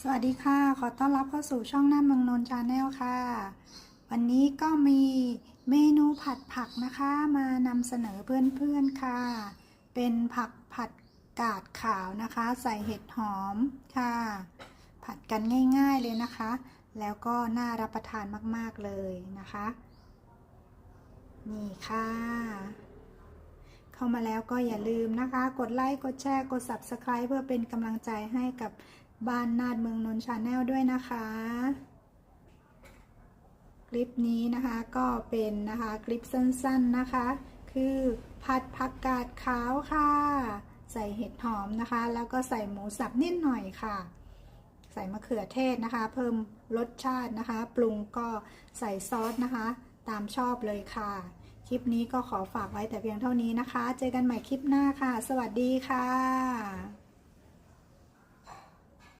สวัสดีค่ะ ขอต้อนรับเข้าสู่ช่องหน้าเมืองนนท์ชาแนลค่ะ วันนี้ก็มีเมนูผัดผักนะคะมานำเสนอเพื่อนๆค่ะ เป็นผักผัดกาดขาวนะคะ ใส่เห็ดหอมค่ะ ผัดกันง่ายๆเลยนะคะ แล้วก็น่ารับประทานมากๆเลยนะคะ นี่ค่ะ เข้ามาแล้วก็อย่าลืมนะคะ กดไลค์ กดแชร์ กด Subscribe เพื่อเป็นกำลังใจให้กับ บ้านนาดเมืองนนชาแนลด้วยนะคะ คลิปนี้นะคะก็เป็นนะคะคลิปสั้นๆนะคะ คือผัดผักกาดขาวค่ะ ใส่เห็ดหอมนะคะ แล้วก็ใส่หมูสับนิดหน่อยค่ะ ใส่มะเขือเทศนะคะ เพิ่มรสชาตินะคะ ปรุงก็ใส่ซอสนะคะ ตามชอบเลยค่ะ คลิปนี้ก็ขอฝากไว้แต่เพียงเท่านี้นะคะ เจอกันใหม่คลิปหน้าค่ะ สวัสดีค่ะ